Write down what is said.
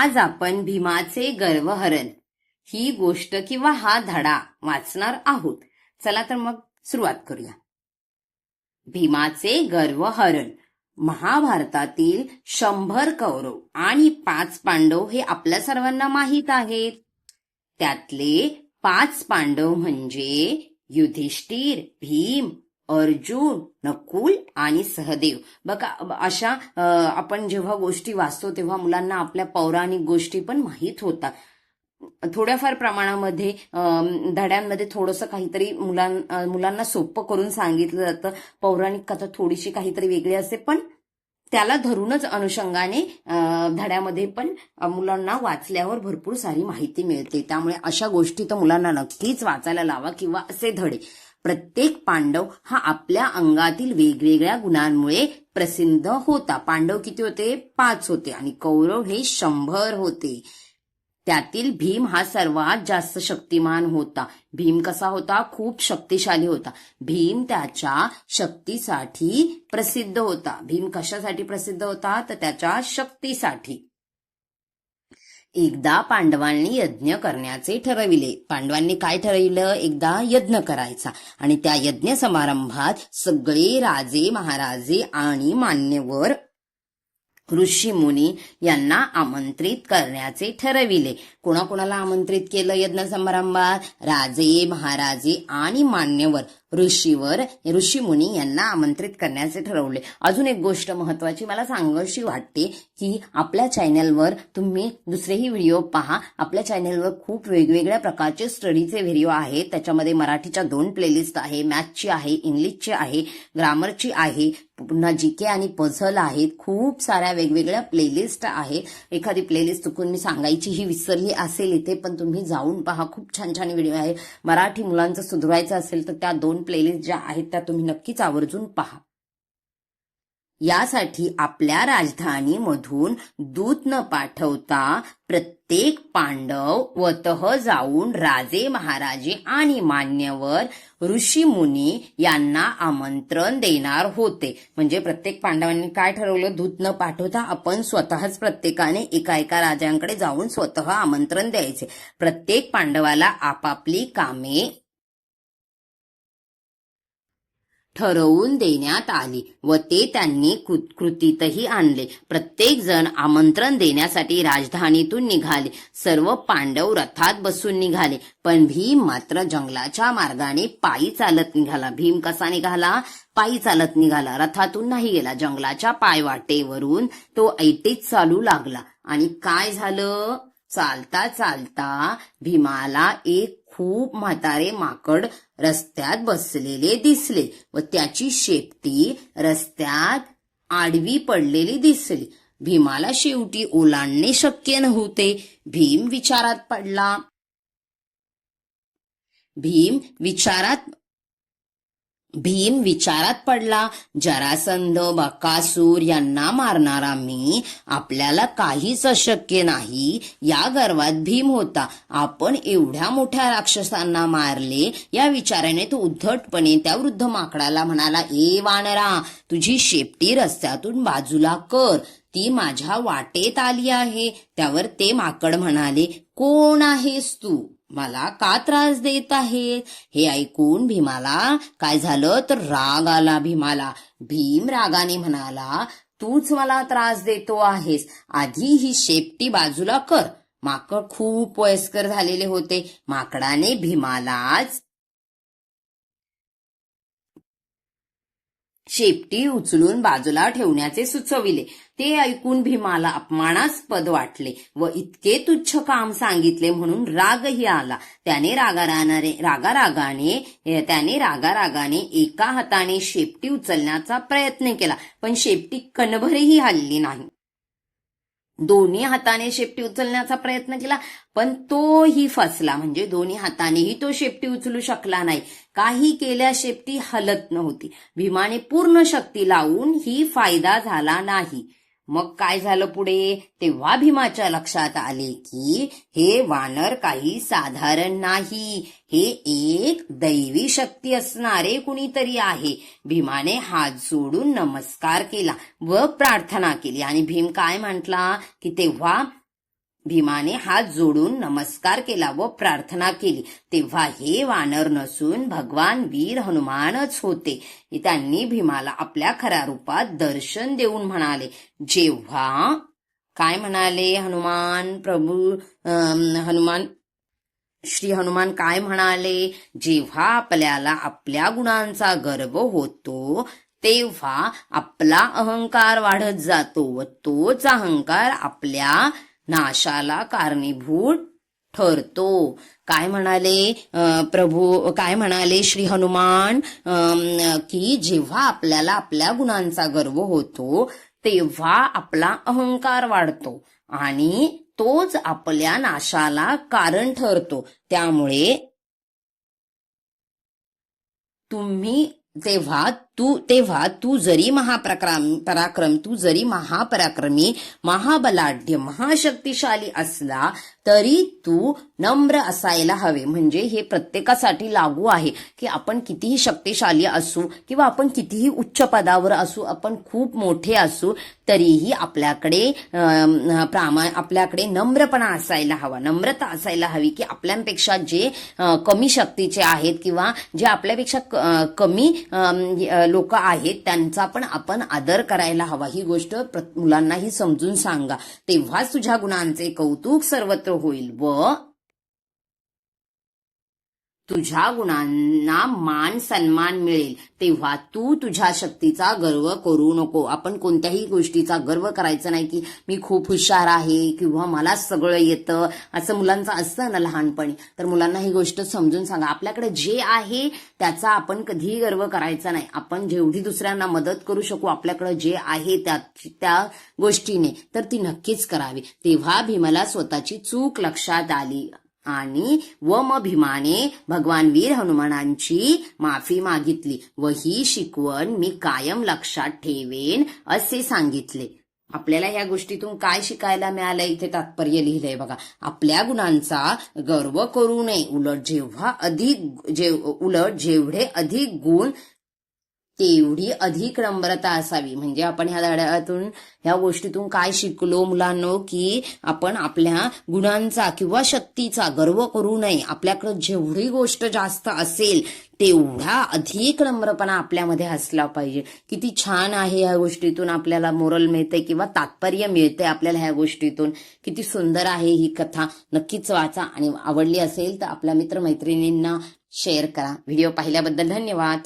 आज आपण भीमाचे गर्वहरण ही गोष्ट किंवा हा धडा वाचणार आहोत. चला तर मग सुरुवात करूया. भीमाचे गर्वहरण महाभारतातील शंभर कौरव आणि पाच पांडव हे आपल्या सर्वांना माहीत आहेत. त्यातले पाच पांडव म्हणजे युधिष्ठिर भीम अर्जुन नकुल आणि सहदेव. बघा अशा आपण जेव्हा गोष्टी वाचतो तेव्हा मुलांना आपल्या पौराणिक गोष्टी पण माहीत होतात. थोड्याफार प्रमाणामध्ये धड्यांमध्ये थोडंसं काहीतरी मुलां मुलांना सोपं करून सांगितलं जातं. पौराणिक कथा थोडीशी काहीतरी वेगळी असते पण त्याला धरूनच अनुषंगाने धड्यामध्ये पण मुलांना वाचल्यावर भरपूर सारी माहिती मिळते. त्यामुळे अशा गोष्टी तर मुलांना नक्कीच वाचायला लावा किंवा असे धडे. प्रत्येक पांडव हा आपल्या अंगातील वेगवेगळ्या गुणांमुळे प्रसिद्ध होता. पांडव किती होते? पाच होते आणि कौरव हे शंभर होते. त्यातील भीम हा सर्वात जास्त शक्तिमान होता. भीम कसा होता? खूप शक्तिशाली होता. भीम त्याच्या शक्तीसाठी प्रसिद्ध होता. भीम कशासाठी प्रसिद्ध होता? तर त्याच्या शक्तीसाठी. एकदा पांडवांनी यज्ञ करण्याचे ठरविले. पांडवांनी काय ठरविलं? एकदा यज्ञ करायचा. आणि त्या यज्ञ समारंभात सगळे राजे महाराजे आणि मान्यवर ऋषी मुनी यांना आमंत्रित करण्याचे ठरविले. कोणाकोणाला आमंत्रित केलं यज्ञ समारंभात? राजे महाराजे आणि मान्यवर. ऋषीवर ऋषीमुनी यांना आमंत्रित करण्याचे ठरवले. अजून एक गोष्ट महत्वाची मला सांगावीशी वाटते की आपल्या चॅनलवर तुम्ही दुसरेही व्हिडिओ पहा. आपल्या चॅनलवर खूप वेगवेगळ्या प्रकारचे स्टडीचे व्हिडिओ आहेत. त्याच्यामध्ये मराठीच्या दोन प्लेलिस्ट आहे मॅथची आहे इंग्लिशची आहे ग्रामरची आहे पुन्हा जीके आणि पझल आहेत. खूप साऱ्या वेगवेगळ्या प्लेलिस्ट आहे. एखादी प्लेलिस्ट चुकून मी सांगायची ही विसरली असेल इथे पण तुम्ही जाऊन पहा. खूप छान छान व्हिडिओ आहे. मराठी मुलांचं सुधरवायचं असेल तर त्या दोन प्लेलिस्ट ज्या आहेत त्या तुम्ही नक्कीच आवर्जून पहा. यासाठी आपल्या राजधानीमधून दूत न पाठवता प्रत्येक पांडव वतः जाऊन राजे महाराजे आणि मान्यवर ऋषी मुनी यांना आमंत्रण देणार होते. म्हणजे प्रत्येक पांडवांनी काय ठरवलं? दूत न पाठवता आपण स्वतःच प्रत्येकाने एका एका राजांकडे जाऊन स्वतः आमंत्रण द्यायचे. प्रत्येक पांडवाला आपापली कामे ठरवून देण्यात आली व ते त्यांनी कृतीतही आणले. प्रत्येक जण आमंत्रण देण्यासाठी राजधानीतून निघाले. सर्व पांडव रथात बसून निघाले. पण भीम मात्र जंगलाच्या मार्गाने पायी चालत निघाला. भीम कसा निघाला? पायी चालत निघाला. रथातून नाही गेला. जंगलाच्या पायवाटेवरून तो ऐटीत चालू लागला. आणि काय झालं? चालता चालता भीमाला एक खूप म्हातारे माकड रस्त्यात बसलेले दिसले व त्याची शेपटी रस्त्यात आडवी पडलेली दिसली. भीमाला शेवटी ओलांडणे शक्य नव्हते. भीम विचारात पडला. भीम विचारात भीम विचारात पडला जरासंध बकासूर यांना मारणारा मी आपल्याला काहीच अशक्य नाही. या गर्वात भीम होता. आपण एवढ्या मोठ्या राक्षसांना मारले. या विचाराने तो उद्धटपणे त्या वृद्ध माकडाला म्हणाला ए वानरा तुझी शेपटी रस्त्यातून बाजूला कर. ती माझ्या वाटेत आली आहे. त्यावर ते माकड म्हणाले कोण आहेस तू? मला का त्रास देत आहे? हे ऐकून भीमाला काय झालं? तर राग आला भीमाला. भीम रागाने म्हणाला तूच मला त्रास देतो आहेस. आधी ही शेपटी बाजूला कर. माकड खूप वयस्कर झालेले होते. माकडाने भीमालाच शेपटी उचलून बाजूला ठेवण्याचे सुचविले. ते ऐकून भीमाला अपमानास्पद वाटले व इतके तुच्छ काम सांगितले म्हणून रागही आला. त्याने रागारागाने रागारागाने त्याने रागारागाने एका हाताने शेपटी उचलण्याचा प्रयत्न केला पण शेपटी कणभरही हल्ली नाही. दोन्ही हाताने शेपटी उचलण्याचा प्रयत्न केला पण तोही फसला. म्हणजे दोन्ही हातानेही तो शेपटी उचलू शकला नाही. काही केल्या शेपटी हलत नव्हती. भीमाने पूर्ण शक्ती लावून ही फायदा झाला नाही. मग काय झालं पुढे? तेव्हा भीमाच्या लक्षात आले की हे वानर काही साधारण नाही. हे एक दैवी शक्ती असणारे कुणीतरी आहे. भीमाने हात जोडून नमस्कार केला व प्रार्थना केली. आणि भीम काय म्हटला? की तेव्हा भीमाने हात जोडून नमस्कार केला व प्रार्थना केली. तेव्हा हे वानर नसून भगवान वीर हनुमानच होते. त्यांनी भीमाला आपल्या खऱ्या रूपात दर्शन देऊन म्हणाले. जेव्हा? काय म्हणाले हनुमान प्रभू? अं, हनुमान? श्री हनुमान काय म्हणाले? जेव्हा आपल्याला आपल्या गुणांचा गर्व होतो तेव्हा आपला अहंकार वाढत जातो व तोच अहंकार आपल्या नाशाला कारणीभूत ठरतो. काय म्हणाले प्रभू काय म्हणाले श्री हनुमान? अं, की जेव्हा आपल्याला आपल्या गुणांचा गर्व होतो तेव्हा आपला अहंकार वाढतो आणि तोच आपल्या नाशाला कारण ठरतो. त्यामुळे तुम्ही तेव्हा तू तेव्हा तू जरी महाप्रक्रम पराक्रम तू जरी महापराक्रमी महाबलाढ्य महाशक्तिशाली असला तरी तू नम्र असायला हवे. म्हणजे हे प्रत्येकासाठी लागू आहे की आपण कितीही शक्तिशाली असू किंवा आपण कितीही उच्च पदावर असू आपण खूप मोठे असू तरीही आपल्याकडे प्रामा आपल्याकडे नम्रपणा असायला हवा. नम्रता असायला हवी की आपल्यापेक्षा जे कमी शक्तीचे आहेत किंवा जे आपल्यापेक्षा क- कमी लोक आहेत त्यांचा पण आपण आदर करायला हवा. ही गोष्ट मुलांनाही समजून सांगा. तेव्हाच तुझ्या गुणांचे कौतुक सर्वत्र होईल. व तुझ्या गुणांना मान सन्मान मिळेल तेव्हा तू तुझ्या शक्तीचा गर्व करू नको. आपण कोणत्याही गोष्टीचा गर्व करायचा नाही की मी खूप हुशार आहे किंवा मला सगळं येतं. असं मुलांचं असतं ना लहानपणी. तर मुलांना ही गोष्ट समजून सांगा. आपल्याकडे जे आहे त्याचा आपण कधीही गर्व करायचा नाही. आपण जेवढी दुसऱ्यांना मदत करू शकू आपल्याकडे जे आहे त्या त्या गोष्टीने तर ती नक्कीच करावी. तेव्हा भीमाला स्वतःची चूक लक्षात आली. आणि व भीमाने भगवान वीर हनुमानांची माफी मागितली. व ही शिकवण मी कायम लक्षात ठेवेन असे सांगितले. आपल्याला ह्या गोष्टीतून काय शिकायला मिळालं इथे तात्पर्य लिहिलंय बघा. आपल्या गुणांचा गर्व करू नये. उलट जेव्हा अधिक जे उलट जेवढे अधिक गुण तेवढी अधिक नम्रता असावी. म्हणजे आपण ह्या धड्यातून ह्या गोष्टीतून काय शिकलो मुलांनो की आपण आपल्या गुणांचा किंवा शक्तीचा गर्व करू नये. आपल्याकडे जेवढी गोष्ट जास्त असेल तेवढा अधिक नम्रपणा आपल्यामध्ये असला पाहिजे. किती छान आहे ह्या गोष्टीतून आपल्याला मोरल मिळते किंवा तात्पर्य मिळते आपल्याला ह्या गोष्टीतून. किती सुंदर आहे ही कथा. नक्कीच वाचा आणि आवडली असेल तर आपल्या मित्रमैत्रिणींना शेअर करा. व्हिडिओ पाहिल्याबद्दल धन्यवाद.